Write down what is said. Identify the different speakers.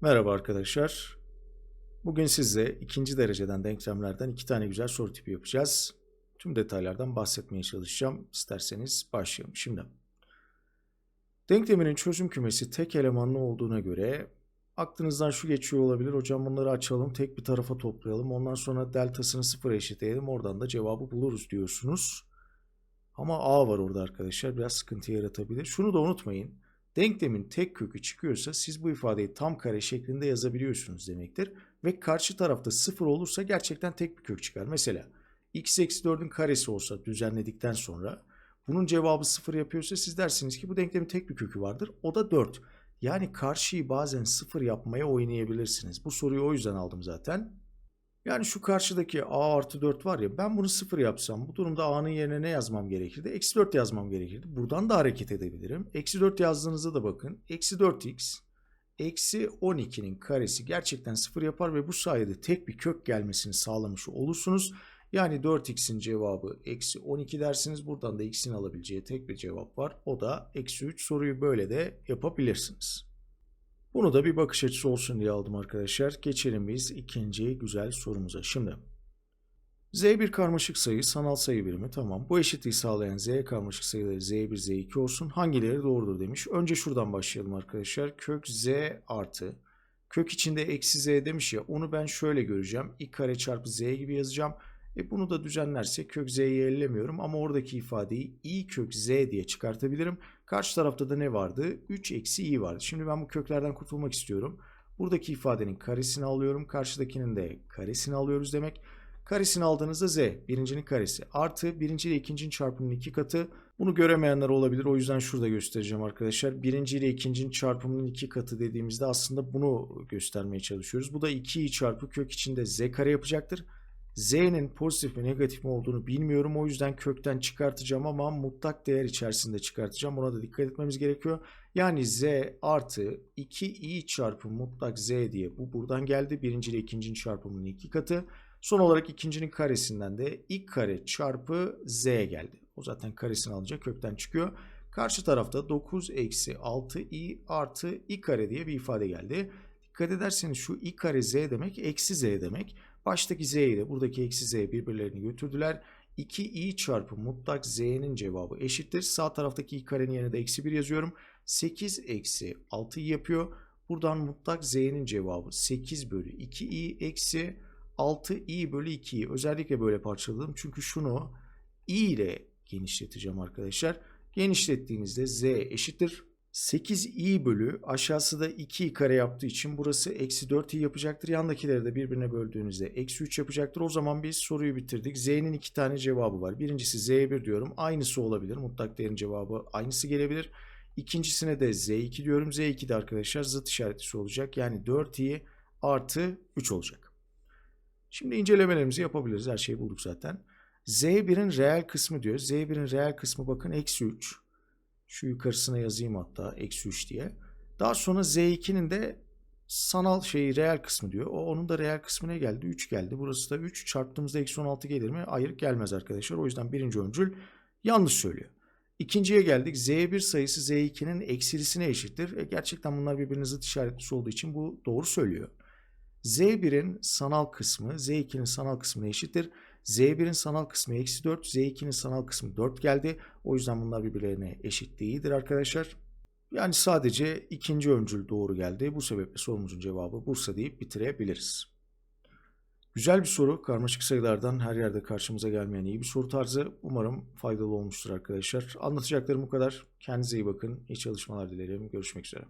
Speaker 1: Merhaba arkadaşlar. Bugün sizle ikinci dereceden denklemlerden iki tane güzel soru tipi yapacağız. Tüm detaylardan bahsetmeye çalışacağım. İsterseniz başlayalım. Şimdi denkleminin çözüm kümesi tek elemanlı olduğuna göre aklınızdan şu geçiyor olabilir. Hocam bunları açalım, tek bir tarafa toplayalım. Ondan sonra deltasını sıfıra eşitleyelim. Oradan da cevabı buluruz diyorsunuz. Ama a var orada arkadaşlar. Biraz sıkıntı yaratabilir. Şunu da unutmayın. Denklemin tek kökü çıkıyorsa siz bu ifadeyi tam kare şeklinde yazabiliyorsunuz demektir. Ve karşı tarafta sıfır olursa gerçekten tek bir kök çıkar. Mesela x eksi 4'ün karesi olsa düzenledikten sonra bunun cevabı sıfır yapıyorsa siz dersiniz ki bu denklemin tek bir kökü vardır. O da 4. Yani karşıyı bazen sıfır yapmaya oynayabilirsiniz. Bu soruyu o yüzden aldım zaten. Yani şu karşıdaki a artı 4 var ya ben bunu sıfır yapsam bu durumda a'nın yerine ne yazmam gerekirdi? Eksi 4 yazmam gerekirdi. Buradan da hareket edebilirim. Eksi 4 yazdığınızda da bakın. Eksi 4x eksi 12'nin karesi gerçekten sıfır yapar ve bu sayede tek bir kök gelmesini sağlamış olursunuz. Yani 4x'in cevabı eksi 12 dersiniz. Buradan da x'in alabileceği tek bir cevap var. O da eksi 3 soruyu böyle de yapabilirsiniz. Bunu da bir bakış açısı olsun diye aldım arkadaşlar. Geçelim biz ikinci güzel sorumuza. Şimdi Z bir karmaşık sayı, sanal sayı birimi. Tamam. Bu eşitliği sağlayan Z karmaşık sayıları Z1, Z2 olsun. Hangileri doğrudur demiş. Önce şuradan başlayalım arkadaşlar. Kök Z artı. Kök içinde eksi Z demiş ya. Onu ben şöyle göreceğim. i kare çarpı Z gibi yazacağım. E bunu da düzenlersek kök z'yi ellemiyorum ama oradaki ifadeyi i kök z diye çıkartabilirim. Karşı tarafta da ne vardı? 3 eksi i vardı. Şimdi ben bu köklerden kurtulmak istiyorum. Buradaki ifadenin karesini alıyorum. Karşıdakinin de karesini alıyoruz demek. Karesini aldığınızda z birincinin karesi artı birinci ile ikincinin çarpımının iki katı. Bunu göremeyenler olabilir. O yüzden şurada göstereceğim arkadaşlar. Birinci ile ikincinin çarpımının iki katı dediğimizde aslında bunu göstermeye çalışıyoruz. Bu da 2i çarpı kök içinde z kare yapacaktır. Z'nin pozitif mi negatif mi olduğunu bilmiyorum. O yüzden kökten çıkartacağım ama mutlak değer içerisinde çıkartacağım. Ona da dikkat etmemiz gerekiyor. Yani Z artı 2i çarpı mutlak Z diye bu buradan geldi. Birinci ile ikincinin çarpımının iki katı. Son olarak ikincinin karesinden de i kare çarpı Z geldi. O zaten karesini alınca kökten çıkıyor. Karşı tarafta 9 eksi 6i artı i kare diye bir ifade geldi. Dikkat ederseniz şu i kare z demek eksi z demek. Baştaki z ile buradaki eksi z birbirlerini götürdüler. 2i çarpı mutlak z'nin cevabı eşittir. Sağ taraftaki i karenin yerine de eksi 1 yazıyorum. 8 eksi 6i yapıyor. Buradan mutlak z'nin cevabı 8 bölü 2i eksi 6i bölü 2i. Özellikle böyle parçaladım. Çünkü şunu i ile genişleteceğim arkadaşlar. Genişlettiğinizde z eşittir 8i bölü aşağısı da 2i kare yaptığı için burası eksi 4i yapacaktır. Yandakileri de birbirine böldüğünüzde eksi 3 yapacaktır. O zaman biz soruyu bitirdik. Z'nin iki tane cevabı var. Birincisi Z1 diyorum. Aynısı olabilir. Mutlak değerin cevabı aynısı gelebilir. İkincisine de Z2 diyorum. Z2 de arkadaşlar zıt işaretlisi olacak. Yani 4i artı 3 olacak. Şimdi incelemelerimizi yapabiliriz. Her şeyi bulduk zaten. Z1'in reel kısmı diyor. Z1'in reel kısmı bakın eksi 3. Şu yukarısına yazayım hatta eksi 3 diye. Daha sonra Z2'nin de sanal şeyi reel kısmı diyor. O onun da reel kısmı ne geldi? 3 geldi. Burası da 3 çarptığımızda eksi 16 gelir mi? Hayır gelmez arkadaşlar. O yüzden birinci öncül yanlış söylüyor. İkinciye geldik. Z1 sayısı Z2'nin eksilisine eşittir. E gerçekten bunlar birbirine zıt işaretlisi olduğu için bu doğru söylüyor. Z1'in sanal kısmı Z2'nin sanal kısmına eşittir. Z1'in sanal kısmı eksi 4, Z2'nin sanal kısmı 4 geldi. O yüzden bunlar birbirlerine eşit değildir arkadaşlar. Yani sadece ikinci öncül doğru geldi. Bu sebeple sorumuzun cevabı Bursa deyip bitirebiliriz. Güzel bir soru. Karmaşık sayılardan her yerde karşımıza gelmeyen iyi bir soru tarzı. Umarım faydalı olmuştur arkadaşlar. Anlatacaklarım bu kadar. Kendinize iyi bakın. İyi çalışmalar dilerim. Görüşmek üzere.